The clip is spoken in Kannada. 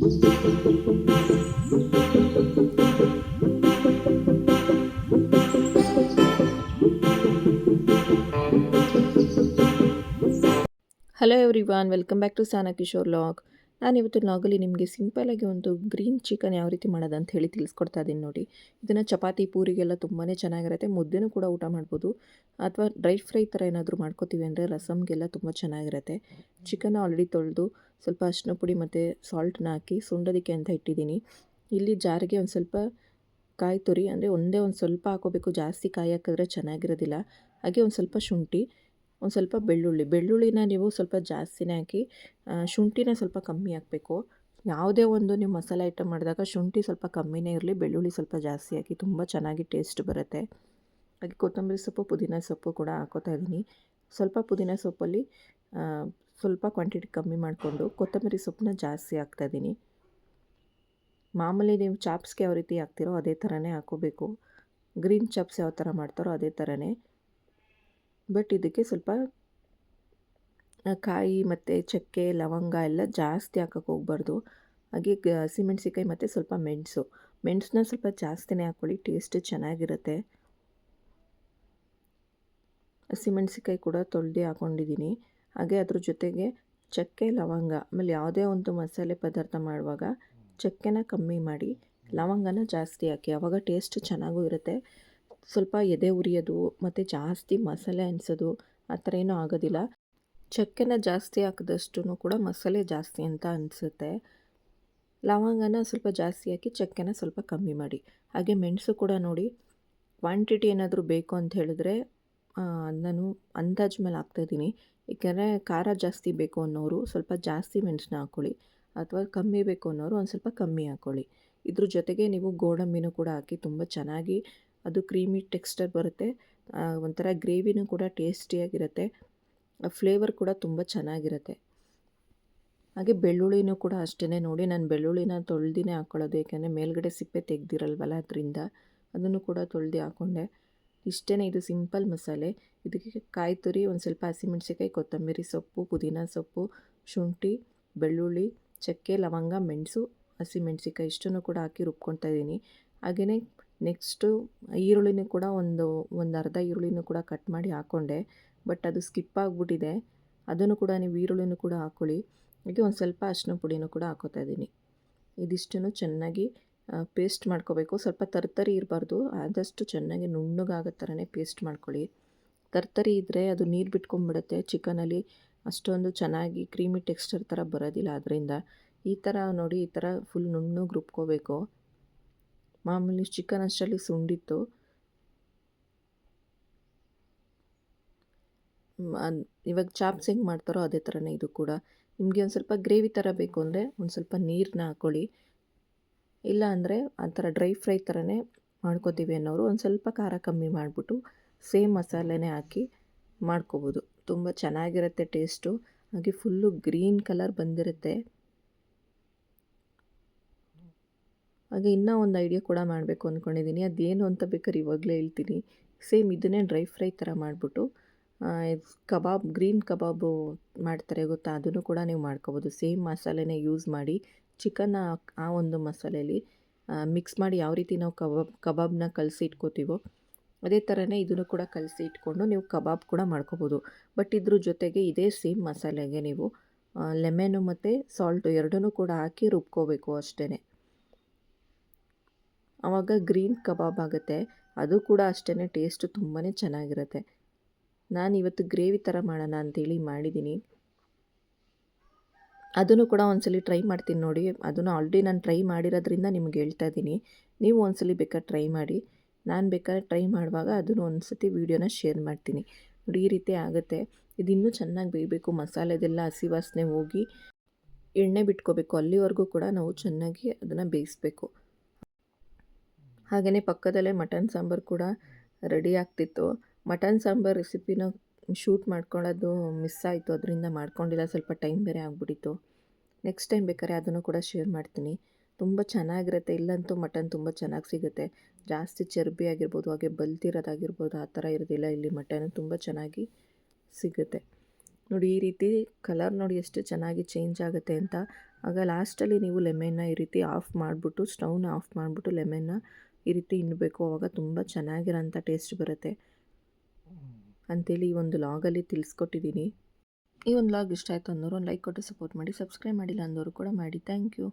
Hello everyone, welcome back to Sana Kishore Log. ನಾನು ಇವತ್ತು ನಾಗಲಿ ನಿಮಗೆ ಸಿಂಪಲಾಗಿ ಒಂದು ಗ್ರೀನ್ ಚಿಕನ್ ಯಾವ ರೀತಿ ಮಾಡೋದು ಅಂತ ಹೇಳಿ ತಿಳಿಸ್ಕೊಡ್ತಾ ಇದ್ದೀನಿ ನೋಡಿ. ಇದನ್ನು ಚಪಾತಿ, ಪೂರಿಗೆಲ್ಲ ತುಂಬಾ ಚೆನ್ನಾಗಿರುತ್ತೆ. ಮುದ್ದೆನೂ ಕೂಡ ಊಟ ಮಾಡ್ಬೋದು. ಅಥವಾ ಡ್ರೈ ಫ್ರೈ ಥರ ಏನಾದರೂ ಮಾಡ್ಕೋತೀವಿ ಅಂದರೆ ರಸಮ್ಗೆಲ್ಲ ತುಂಬ ಚೆನ್ನಾಗಿರುತ್ತೆ. ಚಿಕನ್ ಆಲ್ರೆಡಿ ತೊಳೆದು ಸ್ವಲ್ಪ ಅರಿಶಿನ ಪುಡಿ ಮತ್ತು ಸಾಲ್ಟ್ನ ಹಾಕಿ ಸುಂಡೋದಕ್ಕೆ ಅಂತ ಇಟ್ಟಿದ್ದೀನಿ. ಇಲ್ಲಿ ಜಾರಿಗೆ ಒಂದು ಸ್ವಲ್ಪ ಕಾಯಿ ತುರಿ, ಅಂದರೆ ಒಂದೇ ಒಂದು ಸ್ವಲ್ಪ ಹಾಕೋಬೇಕು. ಜಾಸ್ತಿ ಕಾಯಿ ಹಾಕಿದ್ರೆ ಚೆನ್ನಾಗಿರೋದಿಲ್ಲ. ಹಾಗೆ ಒಂದು ಸ್ವಲ್ಪ ಶುಂಠಿ ಒಂದು ಸ್ವಲ್ಪ ಬೆಳ್ಳುಳ್ಳಿ, ಬೆಳ್ಳುಳ್ಳಿನ ನೀವು ಸ್ವಲ್ಪ ಜಾಸ್ತಿನೇ ಹಾಕಿ ಶುಂಠಿನ ಸ್ವಲ್ಪ ಕಮ್ಮಿ ಹಾಕಬೇಕು. ಯಾವುದೇ ಒಂದು ನೀವು ಮಸಾಲೆ ಐಟಮ್ ಮಾಡಿದಾಗ ಶುಂಠಿ ಸ್ವಲ್ಪ ಕಮ್ಮಿನೇ ಇರಲಿ, ಬೆಳ್ಳುಳ್ಳಿ ಸ್ವಲ್ಪ ಜಾಸ್ತಿ ಹಾಕಿ ತುಂಬ ಚೆನ್ನಾಗಿ ಟೇಸ್ಟ್ ಬರುತ್ತೆ. ಹಾಗೆ ಕೊತ್ತಂಬರಿ ಸೊಪ್ಪು, ಪುದೀನ ಸೊಪ್ಪು ಕೂಡ ಹಾಕೋತಾ ಇದ್ದೀನಿ. ಸ್ವಲ್ಪ ಪುದೀನ ಸೊಪ್ಪಲ್ಲಿ ಸ್ವಲ್ಪ ಕ್ವಾಂಟಿಟಿ ಕಮ್ಮಿ ಮಾಡಿಕೊಂಡು ಕೊತ್ತಂಬರಿ ಸೊಪ್ಪನ್ನ ಜಾಸ್ತಿ ಹಾಕ್ತಾಯಿದ್ದೀನಿ ಮಾಮೂಲಿ ನೀವು ಚಾಪ್ಸ್ಗೆ ಯಾವ ರೀತಿ ಹಾಕ್ತಿರೋ ಅದೇ ಥರನೇ ಹಾಕೋಬೇಕು. ಗ್ರೀನ್ ಚಾಪ್ಸ್ ಯಾವ ಥರ ಮಾಡ್ತಾರೋ ಅದೇ ಥರನೇ. ಬಟ್ ಇದಕ್ಕೆ ಸ್ವಲ್ಪ ಕಾಯಿ ಮತ್ತು ಚಕ್ಕೆ, ಲವಂಗ ಎಲ್ಲ ಜಾಸ್ತಿ ಹಾಕೋಕ್ಕೆ ಹೋಗ್ಬಾರ್ದು. ಹಾಗೆ ಹಸಿಮೆಣ್ಸಿಕಾಯಿ ಮತ್ತು ಸ್ವಲ್ಪ ಮೆಣಸು. ಮೆಣಸನ್ನ ಸ್ವಲ್ಪ ಜಾಸ್ತಿನೇ ಹಾಕ್ಕೊಳ್ಳಿ ಟೇಸ್ಟ್ ಚೆನ್ನಾಗಿರುತ್ತೆ. ಹಸಿಮೆಣ್ಸಿಕಾಯಿ ಕೂಡ ತೊಳೆದು ಹಾಕ್ಕೊಂಡಿದ್ದೀನಿ ಹಾಗೆ ಅದ್ರ ಜೊತೆಗೆ ಚಕ್ಕೆ, ಲವಂಗ, ಆಮೇಲೆ ಯಾವುದೇ ಒಂದು ಮಸಾಲೆ ಪದಾರ್ಥ ಮಾಡುವಾಗ ಚಕ್ಕೆನ ಕಮ್ಮಿ ಮಾಡಿ, ಲವಂಗನ ಜಾಸ್ತಿ ಹಾಕಿ ಆವಾಗ ಟೇಸ್ಟ್ ಚೆನ್ನಾಗೂ ಇರುತ್ತೆ. ಸ್ವಲ್ಪ ಎದೆ ಉರಿಯೋದು, ಮತ್ತು ಜಾಸ್ತಿ ಮಸಾಲೆ ಅನಿಸೋದು, ಆ ಥರ ಏನೂ ಆಗೋದಿಲ್ಲ. ಚಕ್ಕೆನ ಜಾಸ್ತಿ ಹಾಕಿದಷ್ಟು ಕೂಡ ಮಸಾಲೆ ಜಾಸ್ತಿ ಅಂತ ಅನಿಸುತ್ತೆ. ಲವಂಗನ ಸ್ವಲ್ಪ ಜಾಸ್ತಿ ಹಾಕಿ ಚಕ್ಕೆನ ಸ್ವಲ್ಪ ಕಮ್ಮಿ ಮಾಡಿ. ಹಾಗೆ ಮೆಣಸು ಕೂಡ ನೋಡಿ, ಕ್ವಾಂಟಿಟಿ ಏನಾದರೂ ಬೇಕು ಅಂತ ಹೇಳಿದ್ರೆ ನಾನು ಅಂದಾಜು ಮೇಲೆ ಹಾಕ್ತಾಯಿದ್ದೀನಿ ಏಕೆಂದರೆ ಖಾರ ಜಾಸ್ತಿ ಬೇಕು ಅನ್ನೋರು ಸ್ವಲ್ಪ ಜಾಸ್ತಿ ಮೆಣಸನ್ನ ಹಾಕ್ಕೊಳ್ಳಿ ಅಥವಾ ಕಮ್ಮಿ ಬೇಕು ಅನ್ನೋರು ಒಂದು ಸ್ವಲ್ಪ ಕಮ್ಮಿ ಹಾಕ್ಕೊಳ್ಳಿ ಇದ್ರ ಜೊತೆಗೆ ನೀವು ಗೋಡಂಬಿನೂ ಕೂಡ ಹಾಕಿ ತುಂಬ ಚೆನ್ನಾಗಿ ಅದು ಕ್ರೀಮಿ ಟೆಕ್ಸ್ಚರ್ ಬರುತ್ತೆ. ಒಂಥರ ಗ್ರೇವಿನೂ ಕೂಡ ಟೇಸ್ಟಿಯಾಗಿರುತ್ತೆ. ಫ್ಲೇವರ್ ಕೂಡ ತುಂಬ ಚೆನ್ನಾಗಿರುತ್ತೆ. ಹಾಗೆ ಬೆಳ್ಳುಳ್ಳಿನೂ ಕೂಡ ಅಷ್ಟೇ ನೋಡಿ, ನಾನು ಬೆಳ್ಳುಳ್ಳಿನ ತೊಳ್ದಿನೇ ಹಾಕ್ಕೊಳ್ಳೋದು ಏಕೆಂದರೆ ಮೇಲ್ಗಡೆ ಸಿಪ್ಪೆ ತೆಗ್ದಿರಲ್ವಲ್ಲ ಅದರಿಂದ, ಅದನ್ನು ಕೂಡ ತೊಳ್ದು ಹಾಕ್ಕೊಂಡೆ ಇಷ್ಟೇ ಇದು ಸಿಂಪಲ್ ಮಸಾಲೆ. ಇದಕ್ಕೆ ಕಾಯಿ ತುರಿ, ಒಂದು ಸ್ವಲ್ಪ ಹಸಿಮೆಣ್ಸಿಕಾಯಿ ಕೊತ್ತಂಬರಿ ಸೊಪ್ಪು, ಪುದೀನ ಸೊಪ್ಪು, ಶುಂಠಿ, ಬೆಳ್ಳುಳ್ಳಿ, ಚಕ್ಕೆ, ಲವಂಗ, ಮೆಣಸು ಹಸಿಮೆಣ್ಸಿಕಾಯಿ ಇಷ್ಟನ್ನು ಕೂಡ ಹಾಕಿ ರುಬ್ಕೊತಾ ಇದ್ದೀನಿ. ಹಾಗೆಯೇ ನೆಕ್ಸ್ಟು ಈರುಳ್ಳಿನೂ ಕೂಡ ಒಂದು ಒಂದು ಅರ್ಧ ಈರುಳ್ಳಿನೂ ಕೂಡ ಕಟ್ ಮಾಡಿ ಹಾಕ್ಕೊಂಡೆ ಬಟ್ ಅದು ಸ್ಕಿಪ್ ಆಗಿಬಿಟ್ಟಿದೆ. ಅದನ್ನು ಕೂಡ ನೀವು ಈರುಳ್ಳಿನೂ ಕೂಡ ಹಾಕ್ಕೊಳ್ಳಿ ಹಾಗೆ ಒಂದು ಸ್ವಲ್ಪ ಅರಿಶಿನ ಪುಡಿನೂ ಕೂಡ ಹಾಕೋತಾ ಇದ್ದೀನಿ. ಇದಿಷ್ಟನ್ನು ಚೆನ್ನಾಗಿ ಪೇಸ್ಟ್ ಮಾಡ್ಕೋಬೇಕು. ಸ್ವಲ್ಪ ತರ್ತರಿ ಇರಬಾರ್ದು. ಆದಷ್ಟು ಚೆನ್ನಾಗಿ ನುಣ್ಣಗಾಗೋ ಥರನೇ ಪೇಸ್ಟ್ ಮಾಡ್ಕೊಳ್ಳಿ. ತರ್ತರಿ ಇದ್ದರೆ ಅದು ನೀರು ಬಿಟ್ಕೊಂಡ್ಬಿಡುತ್ತೆ ಚಿಕನಲ್ಲಿ ಅಷ್ಟೊಂದು ಚೆನ್ನಾಗಿ ಕ್ರೀಮಿ ಟೆಕ್ಸ್ಚರ್ ಥರ ಬರೋದಿಲ್ಲ. ಅದರಿಂದ ಈ ಥರ ನೋಡಿ ಈ ಥರ ಫುಲ್ ನುಣ್ಣಗೆ ರುಬ್ಕೋಬೇಕು. ಮಾಮೂಲಿ ಚಿಕನ್ ಅಷ್ಟರಲ್ಲಿ ಸುಂಡಿತ್ತು. ಇವಾಗ ಚಾಪ್ಸ್ ಹೆಂಗೆ ಮಾಡ್ತಾರೋ ಅದೇ ಥರನೇ ಇದು ಕೂಡ. ನಿಮಗೆ ಒಂದು ಸ್ವಲ್ಪ ಗ್ರೇವಿ ಥರ ಬೇಕು ಅಂದರೆ ಒಂದು ಸ್ವಲ್ಪ ನೀರನ್ನ ಹಾಕ್ಕೊಳ್ಳಿ ಇಲ್ಲ ಅಂದರೆ ಆ ಥರ ಡ್ರೈ ಫ್ರೈ ಥರನೇ ಮಾಡ್ಕೋತೀವಿ ಅನ್ನೋರು ಒಂದು ಸ್ವಲ್ಪ ಖಾರ ಕಮ್ಮಿ ಮಾಡಿಬಿಟ್ಟು ಸೇಮ್ ಮಸಾಲೆನೇ ಹಾಕಿ ಮಾಡ್ಕೋಬೋದು. ತುಂಬ ಚೆನ್ನಾಗಿರುತ್ತೆ ಟೇಸ್ಟು ಹಾಗೆ ಫುಲ್ಲು ಗ್ರೀನ್ ಕಲರ್ ಬಂದಿರುತ್ತೆ. ಹಾಗೆ ಇನ್ನೂ ಒಂದು ಐಡಿಯಾ ಕೂಡ ಮಾಡಬೇಕು ಅಂದ್ಕೊಂಡಿದ್ದೀನಿ ಅದೇನು ಅಂತ ಬೇಕಾದ್ರೆ ಇವಾಗಲೇ ಹೇಳ್ತೀನಿ. ಸೇಮ್ ಇದನ್ನೇ ಡ್ರೈ ಫ್ರೈ ಥರ ಮಾಡಿಬಿಟ್ಟು ಕಬಾಬ್ ಗ್ರೀನ್ ಕಬಾಬು ಮಾಡ್ತಾರೆ ಗೊತ್ತಾ? ಅದನ್ನು ಕೂಡ ನೀವು ಮಾಡ್ಕೋಬೋದು. ಸೇಮ್ ಮಸಾಲೆನೇ ಯೂಸ್ ಮಾಡಿ ಚಿಕನ್ನ ಆ ಒಂದು ಮಸಾಲೆಯಲ್ಲಿ ಮಿಕ್ಸ್ ಮಾಡಿ ಯಾವ ರೀತಿ ನಾವು ಕಬಾಬ್, ಕಬಾಬ್ನ ಕಲಸಿ ಇಟ್ಕೋತೀವೋ, ಅದೇ ಥರನೇ ಇದನ್ನು ಕೂಡ ಕಲಸಿ ಇಟ್ಕೊಂಡು ನೀವು ಕಬಾಬ್ ಕೂಡ ಮಾಡ್ಕೋಬೋದು. ಬಟ್ ಇದ್ರ ಜೊತೆಗೆ ಇದೇ ಸೇಮ್ ಮಸಾಲೆಗೆ ನೀವು ಲೆಮೆನು ಮತ್ತು ಸಾಲ್ಟು ಎರಡನ್ನೂ ಕೂಡ ಹಾಕಿ ರುಬ್ಕೋಬೇಕು ಅಷ್ಟೇ ಆವಾಗ ಗ್ರೀನ್ ಕಬಾಬ್ ಆಗುತ್ತೆ. ಅದು ಕೂಡ ಅಷ್ಟೇ ಟೇಸ್ಟು ತುಂಬಾ ಚೆನ್ನಾಗಿರುತ್ತೆ. ನಾನು ಇವತ್ತು ಗ್ರೇವಿ ಥರ ಮಾಡೋಣ ಅಂತೇಳಿ ಮಾಡಿದ್ದೀನಿ ಅದನ್ನು ಕೂಡ ಒಂದ್ಸಲಿ ಟ್ರೈ ಮಾಡ್ತೀನಿ ನೋಡಿ. ಅದನ್ನು ಆಲ್ರೆಡಿ ನಾನು ಟ್ರೈ ಮಾಡಿರೋದ್ರಿಂದ ನಿಮ್ಗೆ ಹೇಳ್ತಾ ಇದ್ದೀನಿ ನೀವು ಒಂದ್ಸಲಿ ಬೇಕಾದ್ರೆ ಟ್ರೈ ಮಾಡಿ. ನಾನು ಬೇಕಾದ್ರೆ ಟ್ರೈ ಮಾಡುವಾಗ ಅದನ್ನು ಒಂದು ಸತಿ ವೀಡಿಯೋನ ಶೇರ್ ಮಾಡ್ತೀನಿ. ನೋಡಿ, ಈ ರೀತಿ ಆಗುತ್ತೆ. ಇದು ಚೆನ್ನಾಗಿ ಬೇಯಬೇಕು. ಮಸಾಲೆದೆಲ್ಲ ಹಸಿ ವಾಸನೆ ಹೋಗಿ ಎಣ್ಣೆ ಬಿಟ್ಕೋಬೇಕು. ಅಲ್ಲಿವರೆಗೂ ಕೂಡ ನಾವು ಚೆನ್ನಾಗಿ ಅದನ್ನು ಬೇಯಿಸ್ಬೇಕು. ಹಾಗೆಯೇ ಪಕ್ಕದಲ್ಲೇ ಮಟನ್ ಸಾಂಬಾರು ಕೂಡ ರೆಡಿ ಆಗ್ತಿತ್ತು. ಮಟನ್ ಸಾಂಬಾರು ರೆಸಿಪಿನ ಶೂಟ್ ಮಾಡ್ಕೊಳ್ಳೋದು ಮಿಸ್ ಆಯಿತು. ಅದರಿಂದ ಮಾಡ್ಕೊಂಡಿಲ್ಲ. ಸ್ವಲ್ಪ ಟೈಮ್ ಬೇರೆ ಆಗಿಬಿಟ್ಟಿತ್ತು. ನೆಕ್ಸ್ಟ್ ಟೈಮ್ ಬೇಕಾದ್ರೆ ಅದನ್ನು ಕೂಡ ಶೇರ್ ಮಾಡ್ತೀನಿ. ತುಂಬ ಚೆನ್ನಾಗಿರುತ್ತೆ. ಇಲ್ಲಂತೂ ಮಟನ್ ತುಂಬ ಚೆನ್ನಾಗಿ ಸಿಗುತ್ತೆ. ಜಾಸ್ತಿ ಚರ್ಬಿ ಆಗಿರ್ಬೋದು, ಹಾಗೆ ಬಲ್ತಿರೋದಾಗಿರ್ಬೋದು, ಆ ಥರ ಇರೋದಿಲ್ಲ. ಇಲ್ಲಿ ಮಟನ್ ತುಂಬ ಚೆನ್ನಾಗಿ ಸಿಗುತ್ತೆ. ನೋಡಿ, ಈ ರೀತಿ ಕಲರ್ ನೋಡಿ ಎಷ್ಟು ಚೆನ್ನಾಗಿ ಚೇಂಜ್ ಆಗುತ್ತೆ ಅಂತ. ಆಗ ಲಾಸ್ಟಲ್ಲಿ ನೀವು ಲೆಮೆನ್ನ ಈ ರೀತಿ ಆಫ್ ಮಾಡಿಬಿಟ್ಟು, ಸ್ಟವ್ನ ಆಫ್ ಮಾಡಿಬಿಟ್ಟು ಲೆಮನ್ನ ಈ ರೀತಿ ಇನ್ನಬೇಕು ಆವಾಗ ತುಂಬ ಚೆನ್ನಾಗಿರೋಂಥ ಟೇಸ್ಟ್ ಬರುತ್ತೆ. ಅಂಥೇಳಿ ಈ ಒಂದು ಲಾಗಲ್ಲಿ ತಿಳಿಸ್ಕೊಟ್ಟಿದ್ದೀನಿ. ಈ ಒಂದು ಲಾಗ್ ಇಷ್ಟ ಆಯಿತು ಅಂದವರು ಒಂದು ಲೈಕ್ ಕೊಟ್ಟು ಸಪೋರ್ಟ್ ಮಾಡಿ, ಸಬ್ಸ್ಕ್ರೈಬ್ ಮಾಡಿಲ್ಲ ಅಂದವರು ಕೂಡ ಮಾಡಿ. Thank you.